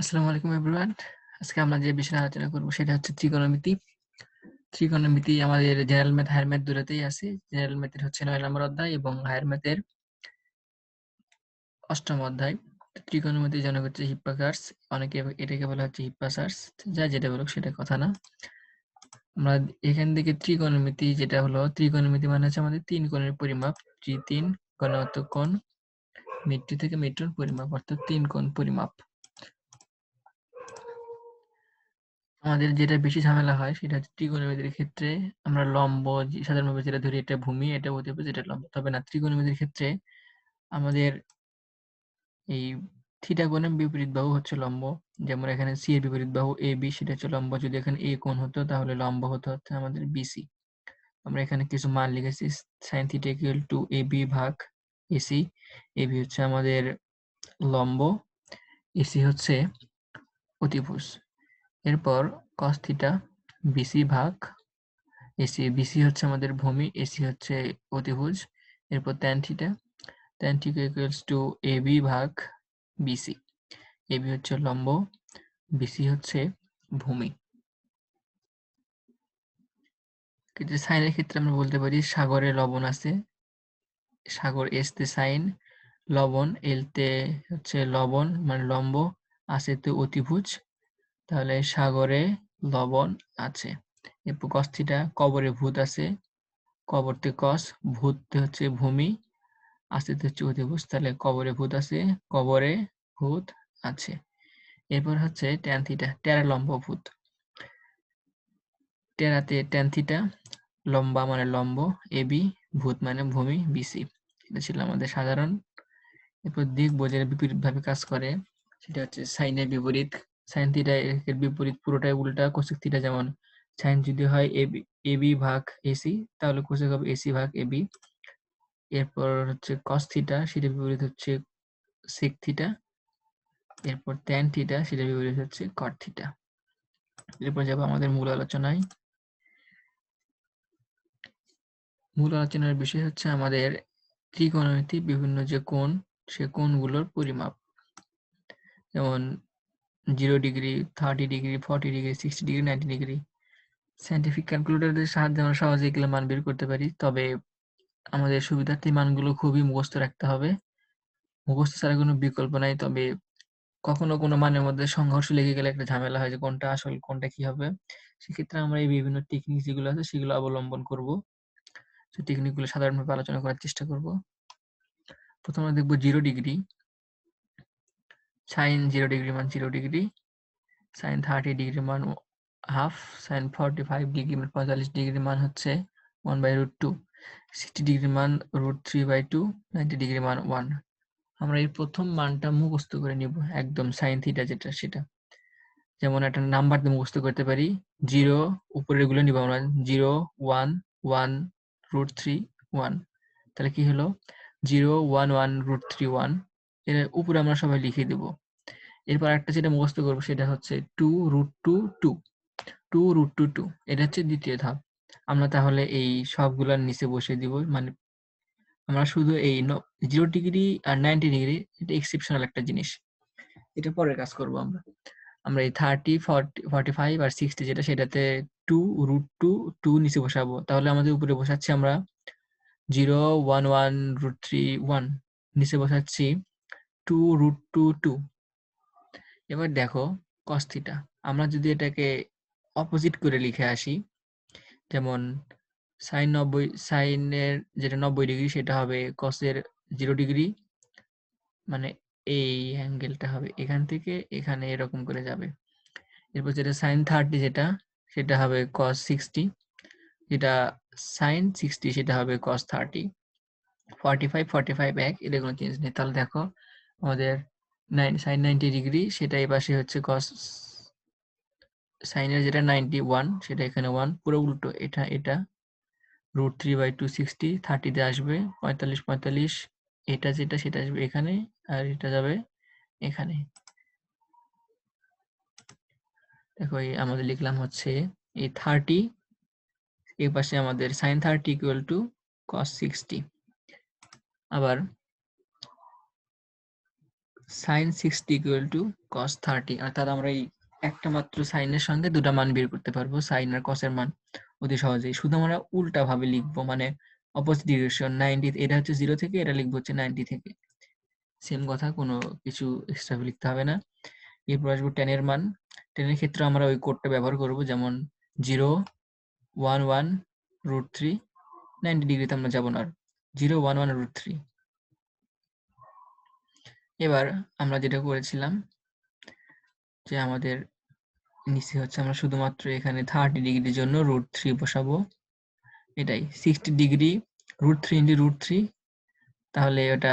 আসসালামু আলাইকুম এভরিওয়ান আজকে আমরা যে বিষয়ে আলোচনা করব সেটা হচ্ছে ত্রিকোণমিতি। ত্রিকোণমিতি আমাদের জেনারেল ম্যাথ হায়ার ম্যাথ দুটাতেই আছে। জেনারেল ম্যাথের হচ্ছে নয় নম্বর অধ্যায় এবং হায়ার ম্যাথের অষ্টম অধ্যায়। ত্রিকোণমিতি জনক হচ্ছে হিপ্পাকার্স অনেকে এটাকে বলা হচ্ছে হিপ্পাসার্স যা যেটা বলুক সেটা কথা না। আমরা এখান থেকে ত্রিকোণমিতি যেটা হলো, ত্রিকোণমিতি মানে হচ্ছে আমাদের তিন কোণের পরিমাপ। ত্রি তিন কোণ মৃত্যু থেকে মৃত্যুর পরিমাপ, অর্থাৎ তিন কোণ পরিমাপ। আমাদের যেটা বেশি ঝামেলা হয় সেটা হচ্ছে ত্রিকোণমিতির ক্ষেত্রে আমরা লম্ব সাধারণভাবে যেটা ধরি এটা ভূমি, এটা অতিভুজ এটা লম্ব। তবে না, ত্রিকোণমিতির ক্ষেত্রে আমাদের এই থিটা কোণের বিপরীত বাহু হচ্ছে লম্ব। যেমন এখানে সি এর বিপরীত বাহু এ বি সেটা হচ্ছে লম্ব। যদি এখানে এ কোণ হতো, তাহলে লম্ব হতো হচ্ছে আমাদের বিসি আমরা এখানে কিছু মান লিখেছি sine theta equal to A B ভাগ এসি এ বি হচ্ছে আমাদের লম্ব এসি হচ্ছে অতিভুজ এরপর cos থিটা বিসি ভাগ এসি বিসি হচ্ছে আমাদের ভূমি এসি হচ্ছে অতিভুজ, এরপর tan theta tan theta equals to A B ভাগ বিসি এবি হচ্ছে লম্ব বিসি হচ্ছে ভূমি। কিন্তু সাইনের ক্ষেত্রে আমরা বলতে পারি সাগরে লবণ আছে, সাগর এসতে সাইন, লবণ এলতে হচ্ছে লবণ মানে লম্ব আসেতে অতিভুজ তাহলে সাগরে লবণ আছে। এরপর কস্থিটা কবরে ভূত আছে। কবরতে কস ভূত হচ্ছে ভূমি। আসতে হচ্ছে অধিভুজ তাহলে কবরে ভূত আছে, কবরে ভূত আছে। এরপর হচ্ছে ট্যান থিটা টেরা লম্ব ভূত। টেরাতে ট্যান থিটা লম্বা মানে লম্ব এবি ভূত মানে ভূমি বিসি এটা ছিল আমাদের সাধারণ। এরপর দিক বোঝের বিপরীত ভাবে কাজ করে, সেটা হচ্ছে সাইনের বিপরীত। সাইন থিটা এর বিপরীত পুরোটাই উল্টা কোসেক থিটা যেমন। সাইন যদি হয় এবি বি ভাগ এসি তাহলে কোসেক হবে এসি ভাগ এ বি। এরপর হচ্ছে কস থিটা সেটা বিপরীত হচ্ছে সেক থিটা। এরপর ট্যান থিটা সেটা বিপরীত হচ্ছে কট থিটা। এরপর যাব আমাদের মূল আলোচনায়। মূল আলোচনার বিষয় হচ্ছে আমাদের ত্রিকোণমিতি বিভিন্ন যে কোণ, সে কোণগুলোর পরিমাপ। যেমন zero degree thirty degree forty degree sixty degree ninety degree scientific ক্যালকুলেটরের সাহায্যে আমরা সহজে এগুলো মান বের করতে পারি, তবে আমাদের সুবিধার্থে মানগুলো খুবই মুখস্থ রাখতে হবে। মুখস্থ ছাড়া কোনো বিকল্প নাই, তবে কখনো কোনো মানের মধ্যে সংঘর্ষ লেগে গেলে একটা ঝামেলা হয় যে কোনটা আসল, কোনটা কি হবে। সেক্ষেত্রে আমরা এই বিভিন্ন টেকনিক যেগুলো আছে সেগুলো অবলম্বন করব। সেই টেকনিকগুলো সাধারণভাবে আলোচনা করার চেষ্টা করব। প্রথমে দেখব zero degree sine zero degree মান zero degree sine thirty degree মান half sine forty five degree মান পঁয়তাল্লিশ ডিগ্রি মান হচ্ছে one by root two sixty degree মান root three by two ninety degree মান ওয়ান আমরা এই প্রথম মানটা মুখস্থ করে নিব, একদম সাইন থিটা যেটা সেটা। যেমন একটা নাম্বার দিয়ে মুখস্থ করতে পারি জিরো উপরে এগুলো নিব আমরা zero one one root three one তাহলে কি হলো? Zero one one root three one এর উপরে আমরা সবাই লিখে দেব। এরপর একটা যেটা মুখস্থ করব সেটা হচ্ছে two root two two. Two root two two, এটা হচ্ছে দ্বিতীয় ধাপ। আমরা তাহলে এই সবগুলার নিচে বসে দিব মানে আমরা শুধু এই জিরো ডিগ্রি আর নাইনটি ডিগ্রি এটা এক্সেপশনাল একটা জিনিস। এটা পরের কাজ করব আমরা। আমরা এই থার্টি ফর্টি ফর্টি ফাইভ আর সিক্সটি যেটা সেটাতে টু রুট টু টু নিচে বসাবো। তাহলে আমাদের উপরে বসাচ্ছি আমরা zero one one root three one নিচে বসাচ্ছি টু রুট টু টু। এবার দেখো কস্থিটা আমরা যদি এটাকে অপোজিট করে লিখে আসি, যেমন সাইন নব্বই সাইনের যেটা নব্বই ডিগ্রি সেটা হবে কসের জিরো ডিগ্রি মানে এই অ্যাঙ্গেলটা হবে এখান থেকে এখানে এরকম করে যাবে। এরপর যেটা সাইন থার্টি যেটা, সেটা হবে কস সিক্সটি যেটা সাইন সিক্সটি সেটা হবে cos thirty forty five forty five এক এটা কোনো চেঞ্জ নেই। তাহলে দেখো আমাদের নাইন সাইন নাইনটি ডিগ্রি সেটা এই পাশে হচ্ছে কস সাইনের যেটা নাইনটি ওয়ান সেটা এখানে ওয়ান পুরো উল্টো, এটা এটা root three by two sixty থার্টিতে আসবে, পঁয়তাল্লিশ পঁয়তাল্লিশ, এটা যেটা, সেটা আসবে এখানে, আর এটা যাবে এখানে। দেখো, এই আমাদের লিখলাম হচ্ছে এই থার্টি এই পাশে আমাদের sine thirty equal to cos sixty আবার sine sixty equal to cos thirty অর্থাৎ আমরা এই একটা মাত্র সাইনের সঙ্গে দুটা মান বের করতে পারব সাইন আর কসের মান অতি সহজেই। শুধু আমরা উল্টা ভাবে লিখব মানে অপোজিট ডিরেকশন নাইনটি এটা হচ্ছে জিরো থেকে, এটা লিখব হচ্ছে নাইনটি থেকে। সেম কথা, কোনো কিছু এক্সট্রা লিখতে হবে না। এরপর আসব টেনের মান। টেনের ক্ষেত্রে আমরা ওই কোডটা ব্যবহার করব, যেমন zero one one root three ninety ডিগ্রিতে আমরা যাব না। Zero one one root three এবার আমরা যেটা করেছিলাম যে আমাদের নিচে হচ্ছে আমরা শুধুমাত্র এখানে থার্টি ডিগ্রির জন্য রুট থ্রি বসাবো। এটাই sixty degree root three into root three তাহলে ওটা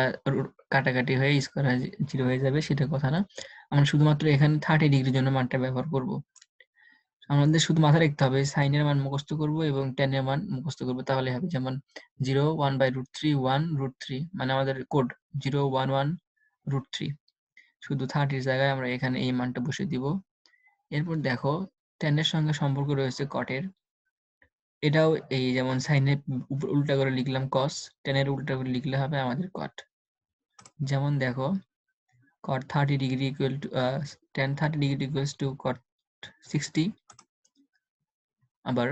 কাটাকাটি হয়ে স্কোয়ার জিরো হয়ে যাবে, সেটা কথা না। আমরা শুধুমাত্র এখানে থার্টি ডিগ্রির জন্য মানটা ব্যবহার করব। আমাদের শুধু মাথায় রাখতে হবে সাইনের মান মুখস্থ করব এবং টেনের মান মুখস্থ করব, তাহলে হবে যেমন zero one by root three one root three মানে আমাদের code zero one one root three শুধু থার্টির জায়গায় আমরা এখানে এই মানটা বসে দিব। এরপর দেখো টেনের সঙ্গে সম্পর্ক রয়েছে কটের এটাও এই যেমন সাইনের উল্টা করে লিখলাম কস টেনের উল্টা করে লিখলে হবে আমাদের কট যেমন দেখো cot 30 degree equal to uh, tan 30 degree equals to cot 60 আবার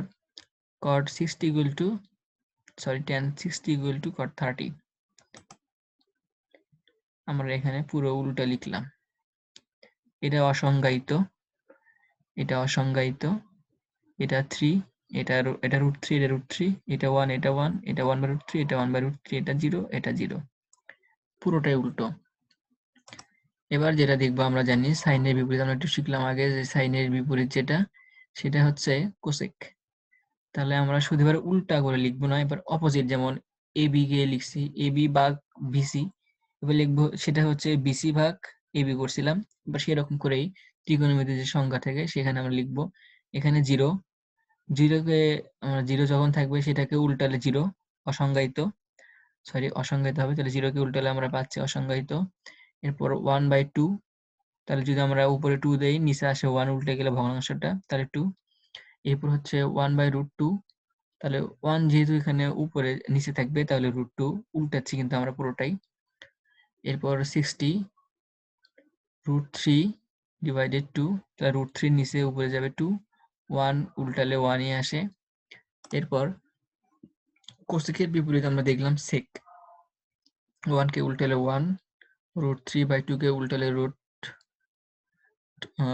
cot 60 equal to sorry tan 60 equal to cot 30 আমরা এখানে পুরো উল্টা লিখলাম। এটা অসংজ্ঞায়িত এটা অসংজ্ঞায়িত, এটা থ্রি এটা এটা রুট থ্রি এটা রুট 3 এটা ওয়ান এটা ওয়ান এটা ওয়ান বাই রুট থ্রি এটা ওয়ান বাই রুট 3 এটা জিরো এটা জিরো পুরোটাই উল্টো। এবার যেটা দেখব আমরা জানি, সাইনের বিপরীত, আমরা একটু শিখলাম আগে যে সাইনের বিপরীত যেটা, সেটা হচ্ছে কোসেক তাহলে আমরা শুধু এবার উল্টা করে লিখব না, এবার অপোজিট যেমন এ বি কে লিখছি এ বি বিসি এবার লিখব সেটা হচ্ছে বিসি ভাগ এ বি করছিলাম, এবার সেরকম করেই ত্রিকোণমিতির যে সংখ্যা থাকে সেখানে আমরা লিখব, এখানে জিরো, জিরোকে আমরা জিরো যখন থাকবে সেটাকে উল্টালে জিরো, অসংজ্ঞায়িত সরি অসংজ্ঞায়িত হবে, তাহলে জিরোকে উল্টালে আমরা পাচ্ছি অসংজ্ঞায়িত, এরপর ওয়ান বাই টু তাহলে যদি আমরা উপরে টু দেই, নিচে আসে ওয়ান উল্টে গেলে ভগ্নাংশটা, তাহলে টু এরপর হচ্ছে ওয়ান বাই রুট টু তাহলে ওয়ান যেহেতু এখানে উপরে, নিচে থাকবে, তাহলে রুট টু উল্টাচ্ছি কিন্তু আমরা পুরোটাই এরপর sixty root three divided two তাহলে রুট থ্রি নিচে, উপরে যাবে টু ওয়ান উল্টালে ওয়ানই আসে। এরপর কোসেকের বিপরীত আমরা দেখলাম সেক ওয়ানকে উল্টালে one root three by two K উল্টালে root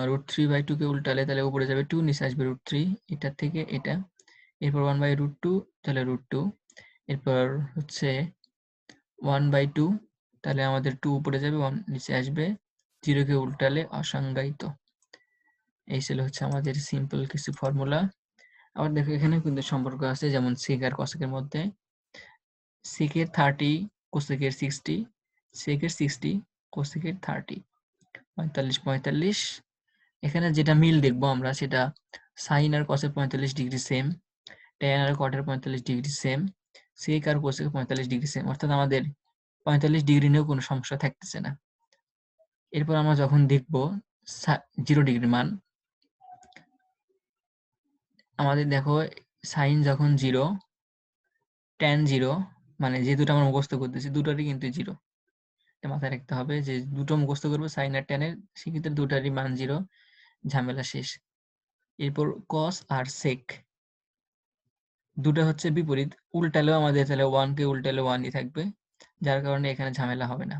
root three by two কে উল্টালে তাহলে উপরে যাবে টু নিচে আসবে রুট থ্রি এটার থেকে এটা। এরপর ওয়ান বাই রুট টু তাহলে রুট টু এরপর হচ্ছে ওয়ান বাই টু তাহলে আমাদের টু উপরে যাবে ওয়ান নিচে আসবে। জিরোকে উল্টালে অসংজ্ঞায়িত। এই ছিল হচ্ছে আমাদের সিম্পল কিছু ফর্মুলা আবার দেখো এখানে কিন্তু সম্পর্ক আছে, যেমন সিক আর কসেকের মধ্যে। সিকের থার্টি কোসেকের সিক্সটি সেকের সিক্সটি কোসেকের থার্টি পঁয়তাল্লিশ পঁয়তাল্লিশ। এখানে যেটা মিল দেখব আমরা, সেটা সাইন আর কসের পঁয়তাল্লিশ ডিগ্রি সেম ট্যান আর কটের পঁয়তাল্লিশ ডিগ্রি সেম সেক আর কোসেক পঁয়তাল্লিশ ডিগ্রি সেম অর্থাৎ আমাদের পঁয়তাল্লিশ ডিগ্রি নিয়েও কোনো সমস্যা থাকতেছে না। এরপর আমরা যখন দেখব জিরো ডিগ্রি মান, আমাদের দেখো সাইন যখন জিরো ট্যান জিরো মানে যে দুটো আমরা মুখস্থ করতেছি, দুটোরই কিন্তু জিরো মাথায় রাখতে হবে যে দুটো মুখস্থ করব সাইন আর ট্যানের সেক্ষেত্রে দুটারই মান জিরো ঝামেলা শেষ। এরপর কস আর সেক দুটো হচ্ছে বিপরীত, উল্টালেও আমাদের তাহলে ওয়ান কে উল্টালে ওয়ানই থাকবে। যার কারণে এখানে ঝামেলা হবে না।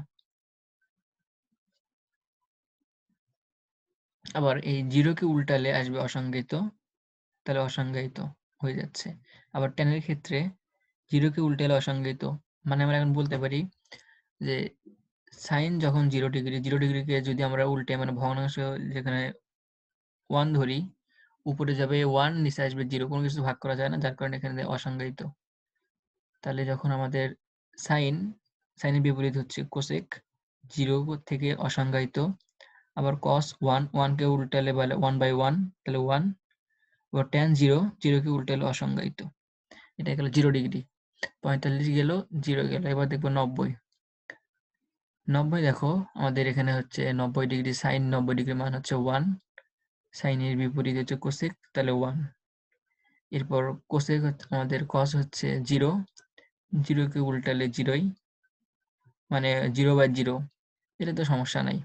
আবার এই জিরোকে উল্টালে আসবে অসংজ্ঞায়িত, তাহলে অসংজ্ঞায়িত হয়ে যাচ্ছে। আবার টেনের ক্ষেত্রে জিরোকে উল্টালে অসংজ্ঞায়িত মানে আমরা এখন বলতে পারি যে সাইন যখন জিরো ডিগ্রি, জিরো ডিগ্রিকে যদি আমরা উল্টে মানে ভগ্নাংশ যেখানে ওয়ান ধরি, উপরে যাবে ওয়ান নিচে আসবে জিরো, কোনো কিছু ভাগ করা যায় না, যার কারণে এখানে অসংজ্ঞায়িত। তাহলে যখন আমাদের সাইন সাইনের বিপরীত হচ্ছে কোসেক জিরো থেকে অসংজ্ঞায়িত। আবার কস ওয়ান ওয়ানকে উল্টালে বলে ওয়ান বাই ওয়ান তাহলে ওয়ান এবার টেন জিরো জিরোকে উল্টালে অসংজ্ঞায়িত। এটা গেল জিরো ডিগ্রি পঁয়তাল্লিশ গেল জিরো গেল, এবার দেখব নব্বই। নব্বই দেখো, আমাদের এখানে হচ্ছে নব্বই ডিগ্রি সাইন নব্বই ডিগ্রি মান হচ্ছে ওয়ান সাইনের বিপরীত হচ্ছে কোসেক, তাহলে ওয়ান এরপর কোসেক আমাদের কস হচ্ছে জিরো জিরোকে উল্টালে জিরোই মানে জিরো বাই জিরো এটা তো সমস্যা নাই।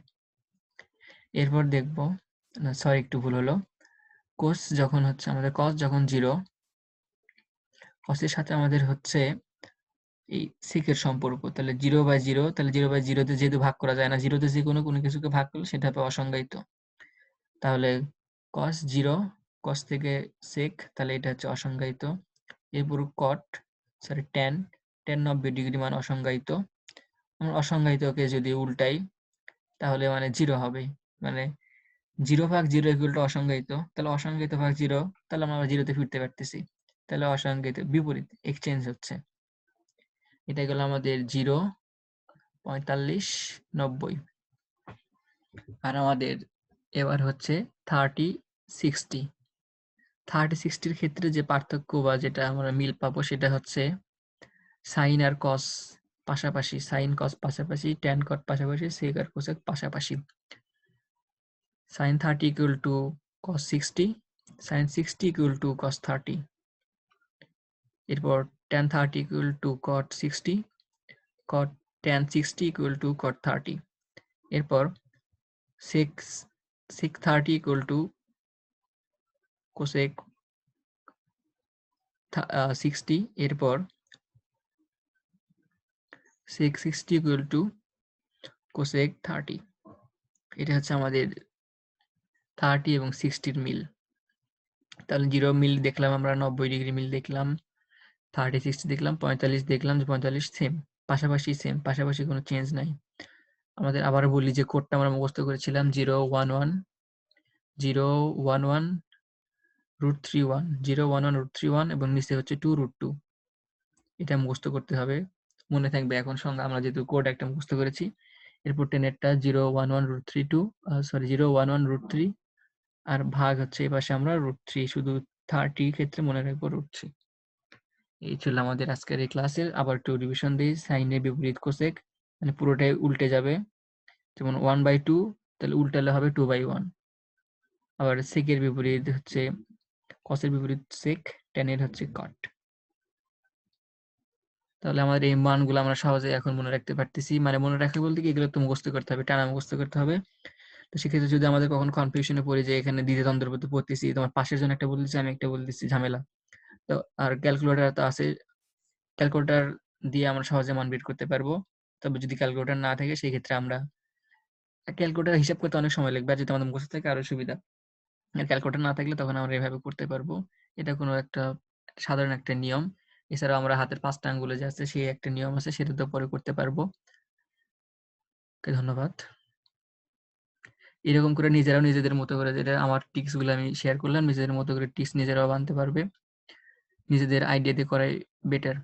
এরপর দেখব সরি একটু ভুল হলো। কোস যখন হচ্ছে, আমাদের কস যখন জিরো কসের সাথে আমাদের হচ্ছে এই সিকের সম্পর্ক। তাহলে জিরো বাই জিরো তাহলে জিরো বাই জিরোতে যেহেতু ভাগ করা যায় না জিরোতে যে কোনো কোনো কিছুকে ভাগ করলে সেটা অসংজ্ঞায়িত। তাহলে কস জিরো কস থেকে সেক তাহলে এটা হচ্ছে অসংজ্ঞায়িত। এরপর কট সরি টেন টেন নব্বই ডিগ্রি মান অসংজ্ঞায়িত। অসংজ্ঞায়িতকে যদি উল্টাই, তাহলে মানে জিরো হবে। মানে জিরো ভাগ জিরো ইকুয়াল টু অসংজ্ঞায়িত, তাহলে অসংজ্ঞায়িত ভাগ জিরো তাহলে আমরা জিরোতে ফিরতে পারতেছি। তাহলে অসংজ্ঞায়িত বিপরীত এক্সচেঞ্জ হচ্ছে। এটা গেল আমাদের জিরো পঁয়তাল্লিশ, নব্বই। আর আমাদের এবার হচ্ছে থার্টি সিক্সটি থার্টি সিক্সটির ক্ষেত্রে যে পার্থক্য বা যেটা আমরা মিল পাবো, সেটা হচ্ছে সাইন আর কস পাশাপাশি সাইন কস পাশাপাশি ট্যান কট পাশাপাশি সেক আর কোসেক পাশাপাশি। Sine thirty equal to cos sixty sine sixty equal to cos thirty এরপর tan thirty equal to cot sixty cot tan sixty equal to cot thirty এরপর sec sec thirty equal to cosec sixty এরপর sec sixty equal to cosec thirty এটা হচ্ছে আমাদের thirty এবং সিক্সটির মিল। তাহলে zero মিল দেখলাম আমরা, নব্বই ডিগ্রি মিল দেখলাম থার্টি সিক্সটি দেখলাম, পঁয়তাল্লিশ দেখলাম যে পঁয়তাল্লিশ সেম পাশাপাশি সেম পাশাপাশি কোনো চেঞ্জ নাই। আমাদের আবার বলি যে কোডটা আমরা মুখস্থ করেছিলাম zero one one zero one one root three one zero one one root three one এবং নিচে হচ্ছে টু রুট টু এটা মুখস্থ করতে হবে। মনে থাকবে এখন সঙ্গে আমরা যেহেতু কোড একটা মুখস্থ করেছি। এরপর টেনেরটা zero one one root three two sorry zero one one root three আর ভাগ হচ্ছে এই পাশে আমরা রুট থ্রি শুধু থার্টি ক্ষেত্রে মনে রাখব রুট থ্রি এই ছিল আমাদের আজকের এই ক্লাসের আবার একটু রিভিশন দিই সাইনের বিপরীত কোসেক মানে পুরোটাই উল্টে যাবে। যেমন ওয়ান বাই টু তাহলে উল্টালে হবে টু বাই ওয়ান আবার সেকের বিপরীত হচ্ছে কসের বিপরীত সেক টেনের হচ্ছে কট তাহলে আমাদের এই মানগুলো আমরা সহজে এখন মনে রাখতে পারতেছি। মানে মনে রাখা বলতে কি এগুলো তো মুখস্থ করতে হবে, টানা মুখস্থ করতে হবে। তো সেক্ষেত্রে যদি আমাদের কখন কনফিউশনে পড়ে যে এখানে দ্বিতীয় তন্ত্রপতি পড়তেছি, তোমার পাশের জন্য একটা বলতেছি আমি একটা বলতেছি ঝামেলা। তো আর ক্যালকুলেটর তো আছে। ক্যালকুলেটার দিয়ে আমরা সহজে মান বের করতে পারব। তবে যদি ক্যালকুলেটর না থাকে সেই ক্ষেত্রে আমরা ক্যালকুলেটার হিসাব করতে অনেক সময় লাগবে। আর যদি আমাদের মুখস্থ থাকে, আরও সুবিধা। আর ক্যালকুলেটর না থাকলে তখন আমরা এভাবে করতে পারব। এটা কোনো একটা সাধারণ একটা নিয়ম। এছাড়াও আমরা হাতের পাঁচটা আঙ্গুলে যে আছে, সেই একটা নিয়ম আছে, সেটা তো পরে করতে পারব। ধন্যবাদ। এরকম করে নিজেরাও নিজেদের মতো করে যেটা আমার টিক্সগুলো আমি শেয়ার করলাম, নিজেদের মতো করে টিক্স নিজেরাও বানতে পারবে। নিজেদের আইডিয়া দিয়ে করাই বেটার